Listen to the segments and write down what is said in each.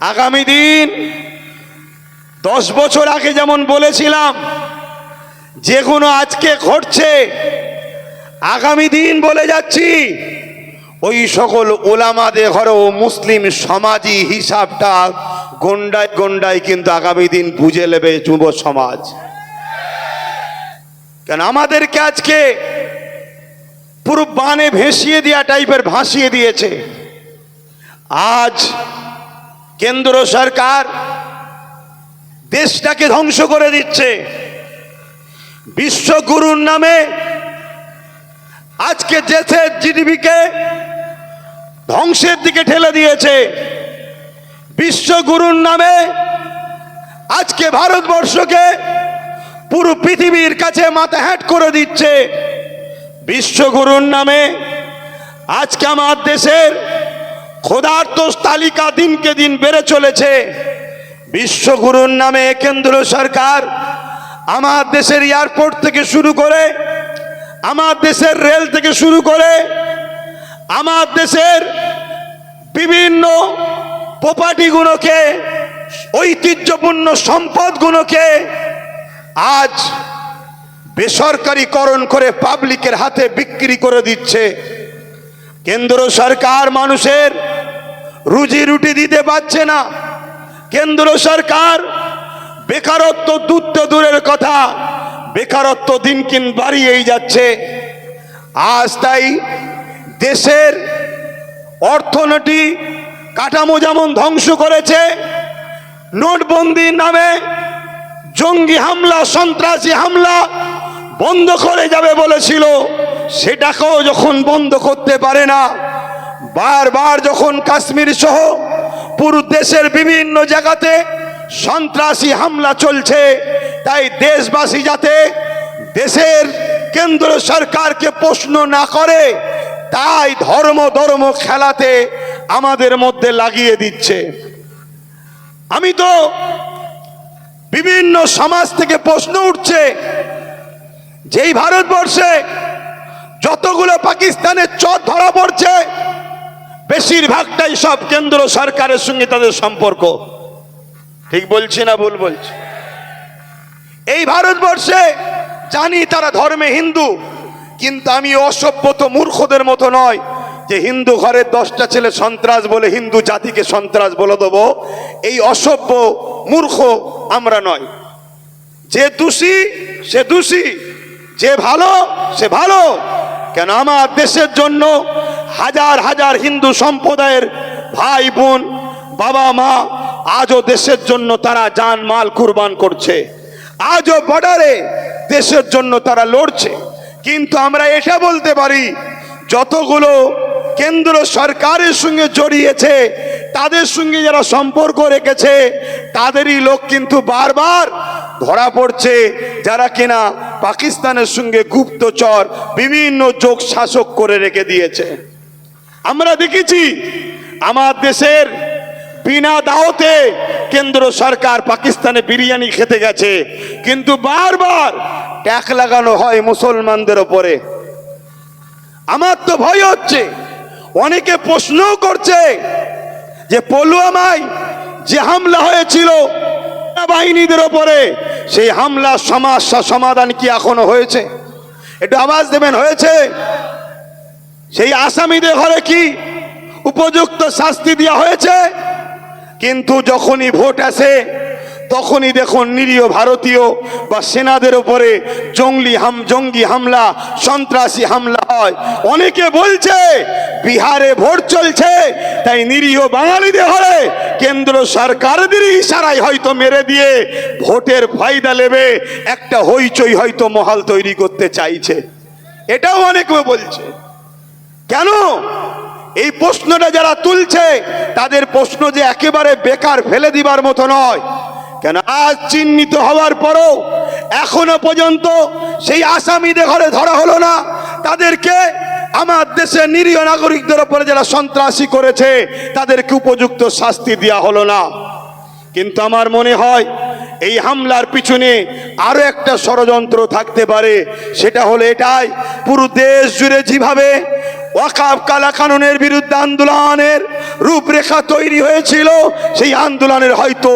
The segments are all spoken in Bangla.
আগামী দিন দশ বছর আগে যেমন বলেছিলাম যেগুলো আজকে ঘটছে, আগামী দিন বলে যাচ্ছি, ওই সকল ওলামাদের ঘরেও মুসলিম সমাজই হিসাবটা গন্ডায় গন্ডায় কিন্তু আগামী দিন বুঝে নেবে যুব সমাজ। কেন আমাদেরকে আজকে পুরো বানে ভেসিয়ে দেওয়া টাইপের ভাসিয়ে দিয়েছে। আজ কেন্দ্র সরকার দেশটাকে ধ্বংস করে দিচ্ছে। বিশ্বগুরুর নামে আজকে দেশের জিডিপিকে ধ্বংসের দিকে ঠেলে দিয়েছে। বিশ্বগুরুর নামে আজকে ভারতবর্ষকে পুরো পৃথিবীর কাছে মাথা হ্যাট করে দিচ্ছে। বিশ্বগুরুর নামে আজকে আমার দেশের ক্ষুধার্ত তালিকা দিনকে দিন বেড়ে চলেছে। বিশ্বগুরুর নামে কেন্দ্র সরকার আমার দেশের এয়ারপোর্ট থেকে শুরু করে, আমার দেশের রেল থেকে শুরু করে, আমার দেশের বিভিন্ন প্রপার্টিগুলোকে, ঐতিহ্যপূর্ণ সম্পদগুলোকে আজ বেসরকারিকরণ করে পাবলিকের হাতে বিক্রি করে দিচ্ছে। কেন্দ্র সরকার মানুষের রুজি রুটি দিতে পারছে না। কেন্দ্র সরকার বেকারত্ব দূরত্ব দূরের কথা, বেকারত্ব দিনকিন বাড়িয়েই যাচ্ছে। আজ তাই দেশের অর্থনীতি কাঠামো যেমন ধ্বংস করেছে নোটবন্দির নামে জঙ্গি হামলা, সন্ত্রাসী হামলা বন্ধ করে যাবে বলেছিল। সেটাকেও যখন বন্ধ করতে পারে না, বারবার যখন কাশ্মীর সহ পুরো দেশের বিভিন্ন জায়গাতে সন্ত্রাসী হামলা চলছে, তাই দেশবাসী যাতে দেশের কেন্দ্র সরকারকে প্রশ্ন না করে, তাই ধর্ম ধর্ম খেলাতে আমাদের মধ্যে লাগিয়ে দিচ্ছে। আমি তো বিভিন্ন সমাজ থেকে প্রশ্ন উঠছে, যেই ভারতবর্ষে যতগুলো পাকিস্তানের চর ধরা পড়ছে, বেশিরভাগটাই সব কেন্দ্র সরকারের সঙ্গে তাদের সম্পর্ক। ঠিক বলছি না ভুল বলছি? এই ভারতবর্ষে জানি তারা ধর্মে হিন্দু, কিন্তু আমি অসভ্যত মূর্খদের মতো নয় যে হিন্দু ঘরের দশটা ছেলে সন্ত্রাস বলে হিন্দু জাতিকে সন্ত্রাস বলে দেবো। এই অসভ্য মূর্খ আমরা নয়। যে দোষী, সে দোষী, যে ভালো, সে ভালো। কেন আমার দেশের জন্য হাজার হাজার হিন্দু সম্প্রদায়ের ভাই বোন, বাবা মা আজও দেশের জন্য তারা যান মাল কুরবান করছে। আজও বর্ডারে দেশের জন্য তারা লড়ছে। কিন্তু আমরা এটা বলতে পারি, যতগুলো কেন্দ্র সরকারের সঙ্গে জড়িয়েছে, তাদের সঙ্গে যারা সম্পর্ক রেখেছে, তাদেরই লোক কিন্তু বারবার ধরা পড়ছে যারা কিনা পাকিস্তানের সঙ্গে গুপ্তচর বিভিন্ন যোগ শাসক করে রেখে দিয়েছে। আমরা দেখেছি, আমার দেশের বিনা দাওতে কেন্দ্র সরকার পাকিস্তানে বিরিয়ানি খেতে গেছে, কিন্তু বারবার ট্যাক লাগানো হয় মুসলমানদের ওপরে। আমার তো ভয় হচ্ছে, অনেকে প্রশ্নও করছে যে পলুয়ামায় যে হামলা হয়েছিল বাহিনীদের ওপরে সেই হামলা সমস্যা সমাধান কি এখনও হয়েছে? একটু আওয়াজ দেবেন, হয়েছে? সেই আসামিদের ঘরে কি উপযুক্ত শাস্তি দেওয়া হয়েছে? কিন্তু যখনই ভোট আসে, তখনই দেখুন নিরীহ ভারতীয় বা সেনাদের উপরে জঙ্গলি হাম জঙ্গি হামলা, সন্ত্রাসী হামলা হয়। অনেকে বলছে, বিহারে ভোট চলছে, তাই নিরীহ বাঙালিদের হলে কেন্দ্র সরকারদের ইশারায় হয়তো মেরে দিয়ে ভোটের ফায়দা নেবে, একটা হইচই হয়তো মহাল তৈরি করতে চাইছে। এটাও অনেকে বলছে। কেন? এই প্রশ্নটা যারা তুলছে, তাদের প্রশ্ন যে একেবারে বেকার ফেলে দিবার মতো নয়। কেন আজ চিহ্নিত হওয়ার পরও এখনও পর্যন্ত সেই আসামিদের ঘরে ধরা হলো না। তাদেরকে আমার দেশের নিরীহ নাগরিকদের উপরে যারা সন্ত্রাসী করেছে, তাদেরকে উপযুক্ত শাস্তি দেওয়া হলো না। কিন্তু আমার মনে হয় এই হামলার পিছনে আরও একটা ষড়যন্ত্র থাকতে পারে। সেটা হলো এটাই, পুরো দেশ জুড়ে যেভাবে ওয়াকাব কালা কানুনের বিরুদ্ধে আন্দোলনের রূপরেখা তৈরি হয়েছিল, সেই আন্দোলনের হয়তো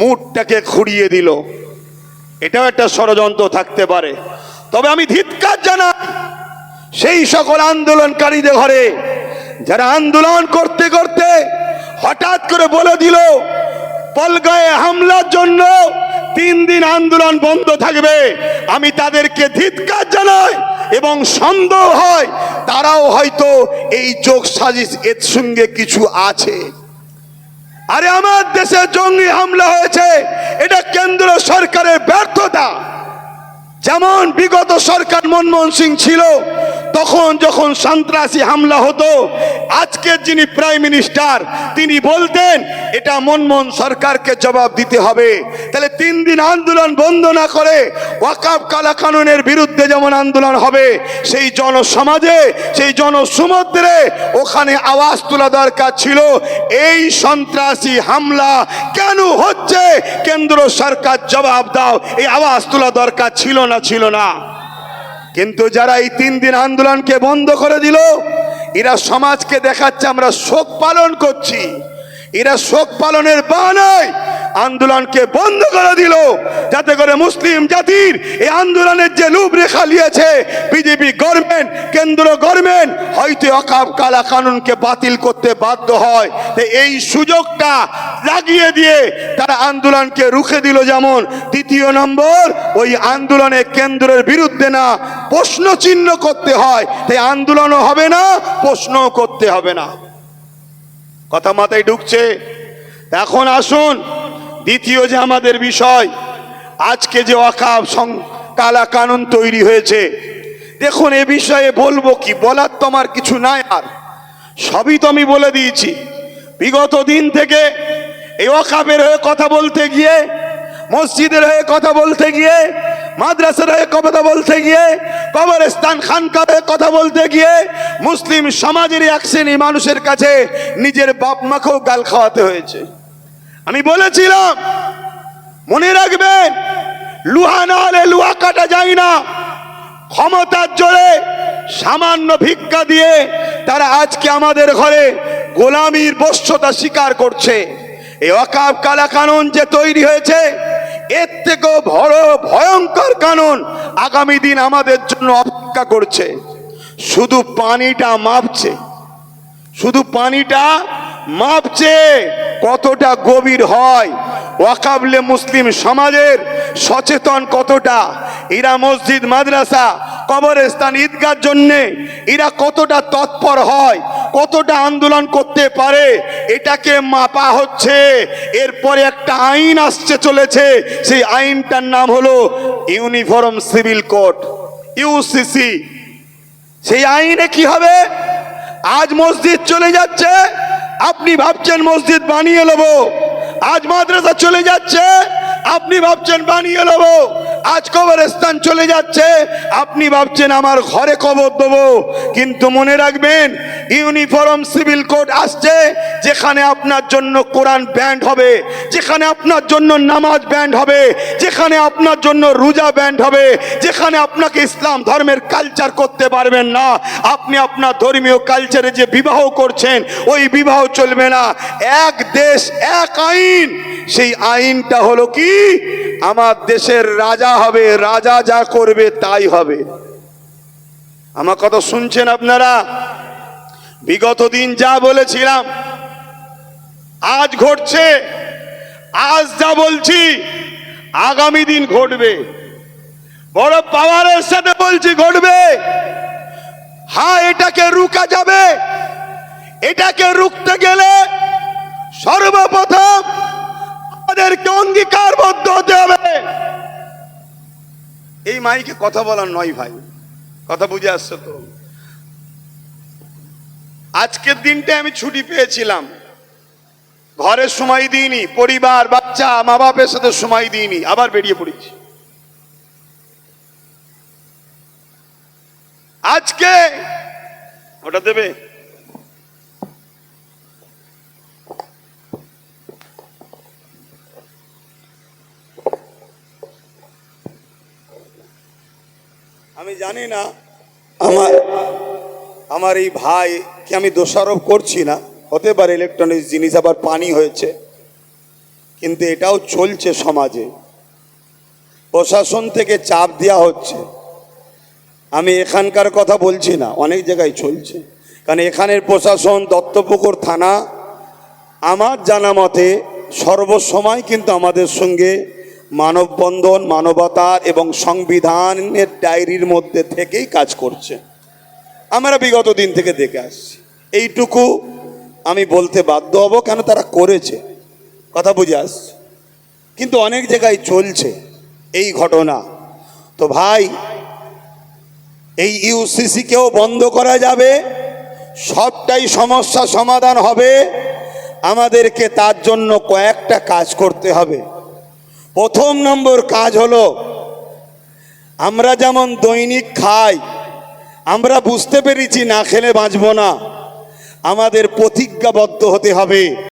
মুডটাকে খুঁড়িয়ে দিল। এটাও একটা ষড়যন্ত্র থাকতে পারে। তবে আমি ধিৎকার জানাই, সেই সকল আন্দোলনকারীদের ঘরে, যারা আন্দোলন করতে করতে হঠাৎ করে বলে দিল, পলগায়ে হামলার জন্য তিন দিন আন্দোলন বন্ধ থাকবে। আমি তাদেরকে ধিৎকার জানাই এবং সন্দেহ হয়, তারাও হয়তো এই যোগ সাজিশ এর সঙ্গে কিছু আছে। আরে আমার দেশে জঙ্গি হামলা হয়েছে, এটা কেন্দ্র সরকারের ব্যর্থতা। যেমন বিগত সরকার মনমোহন সিং ছিল তখন যখন সন্ত্রাসী হামলা হতো, আজকের যিনি প্রাইম মিনিস্টার, তিনি বলতেন, এটা মনমোহন সরকারকে জবাব দিতে হবে। তাহলে তিন দিন আন্দোলন বন্ধ না করে ওয়াকাব কালা কানুনের বিরুদ্ধে যেমন আন্দোলন হবে, সেই জনসমাজে, সেই জনসমুদ্রে ওখানে আওয়াজ তোলা দরকার ছিল, এই সন্ত্রাসী হামলা কেন হচ্ছে? কেন্দ্র সরকার জবাব দাও। এই আওয়াজ তোলা দরকার ছিল না ছিল না। কিন্তু যারা এই তিন দিন আন্দোলনকে বন্ধ করে দিল, এরা সমাজকে দেখাচ্ছে আমরা শোক পালন করছি। এরা শোক পালনের বাহানায় আন্দোলনকে বন্ধ করে দিল। যাতে করে মুসলিম জাতির এই আন্দোলনের যে লুপ রেখা নিয়েছে, বিজেপি গভর্নমেন্ট, কেন্দ্র গভর্নমেন্ট, হয়তো অকাব কালা কানুনকে বাতিল করতে বাধ্য হয়। এই সুযোগটা লাগিয়ে দিয়ে তারা আন্দোলনকে রুখে দিল যেমন দ্বিতীয় নম্বর, ওই আন্দোলনে কেন্দ্রের বিরুদ্ধে না প্রশ্ন চিহ্ন করতে হয়। তাই আন্দোলনও হবে না, প্রশ্নও করতে হবে না। কথা মাথায় ঢুকছে? এখন আসুন দ্বিতীয় যে আমাদের বিষয়, আজকে যে অকাব কালা কানুন তৈরি হয়েছে, দেখুন এ বিষয়ে বলব কি, বলার তো আমার কিছু নাই আর। সবই তো আমি বলে দিয়েছি। বিগত দিন থেকে এই অকাবের হয়ে কথা বলতে গিয়ে, মসজিদের হয়ে কথা বলতে গিয়ে, মাদ্রাসার হয়ে কথা বলতে গিয়ে, কবরস্থান খানকার হয়ে কথা বলতে গিয়ে, মুসলিম সমাজের এক শ্রেণি মানুষের কাছে নিজের বাপ মাকেও গাল খাওয়াতে হয়েছে। আমি বলেছিলাম, মনে রাখবেন, লুহা না হলে লুহা কাটা যায় না। ক্ষমতার জোরে সামান্য ভিক্ষা দিয়ে তারা আজকে আমাদের ঘরে গোলামির বশ্যতা স্বীকার করছে। এই অকাব কালা কানুন যে তৈরি হয়েছে, এর থেকেও বড় ভয়ঙ্কর কানুন আগামী দিন আমাদের জন্য অপেক্ষা করছে। শুধু পানিটা মাপছে, শুধু পানিটা মাপছে। কতটা গভীর হয় ওয়াকাবলে মুসলিম সমাজের সচেতন কতটা? এরা মসজিদ, মাদ্রাসা, কবরস্থান, ঈদগার জন্যে এরা কতটা তৎপর হয়, কতটা আন্দোলন করতে পারে, এটাকে মাপা হচ্ছে। এরপরে একটা আইন আসছে চলেছে, সেই আইনটার নাম হলো ইউনিফর্ম সিভিল কোড ইউসিসি সেই আইনে কি হবে? আজ মসজিদ চলে যাচ্ছে আপনি ভাবছেন মসজিদ বানিয়ে নেব, আজ মাদ্রাসা চলে যাচ্ছে, আপনি ভাবছেন বানিয়ে নেব, আজ কবরস্থান চলে যাচ্ছে, আপনি ভাবছেন আমার ঘরে কবর দেবো, কিন্তু মনে রাখবেন ইউনিফর্ম সিভিল কোড আসছে, যেখানে আপনার জন্য কোরআন ব্যান্ড হবে, যেখানে আপনার জন্য নামাজ ব্যান্ড হবে, যেখানে আপনার জন্য রোজা ব্যান্ড হবে, যেখানে আপনাকে ইসলাম ধর্মের কালচার করতে পারবেন না। আপনি আপনার ধর্মীয় কালচারে যে বিবাহ করছেন, ওই বিবাহ চলবে না। এক দেশ, এক আইন। সেই আইনটা হলো কি? আমার দেশের রাজা হবে, রাজা যা করবে তাই হবে। আমার কথা শুনছেন আপনারা? বিগত দিন যা বলেছিলাম, আজ ঘটছে, আজ যা বলছি, আগামী দিন ঘটবে। বড় পাওয়ারের সাথে বলছি, ঘটবে। হ্যাঁ এটাকে রুকা যাবে। এটাকে রুখতে গেলে সর্বপ্রথম আমাদেরকে অঙ্গীকারবদ্ধ হতে হবে। এই মাইকে কথা বলার নয় ভাই, কথা বুঝে আসছো তো? আজকের দিনটা আমি ছুটি পেয়েছিলাম। ঘরে সময় দিইনি, পরিবার, বাচ্চা মা বাপের সাথে সময় দিইনি, আবার বেরিয়ে পড়েছি। আজকে ওটা দেবে? আমি জানি না, আমার আমার এই ভাইকে আমি দোষারোপ করছি না। হতে পারে ইলেকট্রনিক্স জিনিস আবার পানি হয়েছে। কিন্তু এটাও চলছে সমাজে। প্রশাসন থেকে চাপ দেওয়া হচ্ছে। আমি এখানকার কথা বলছি না, অনেক জায়গায় চলছে। কারণ এখানের প্রশাসন, দত্তপুকুর থানা, আমার জানা মতে সর্বসময় কিন্তু আমাদের সঙ্গে মানববন্ধন, মানবতার এবং সংবিধানের ডায়েরির মধ্যে থেকেই কাজ করছে। আমরা বিগত দিন থেকে দেখে আসছি। এইটুকু আমি বলতে বাধ্য হব কেন তারা করেছে। কথা বুঝে আসছে কিন্তু অনেক জায়গায় চলছে এই ঘটনা। তো ভাই, এই ইউসিসিকেও বন্ধ করা যাবে, সবটাই সমস্যা সমাধান হবে। আমাদেরকে তার জন্য কয়েকটা কাজ করতে হবে। প্রথম নম্বর কাজ হলো, আমরা যেমন দৈনিক খাই, আমরা বুঝতে পেরেছি না খেলে বাঁচবো না। আমাদের প্রতিজ্ঞাবদ্ধ হতে হবে।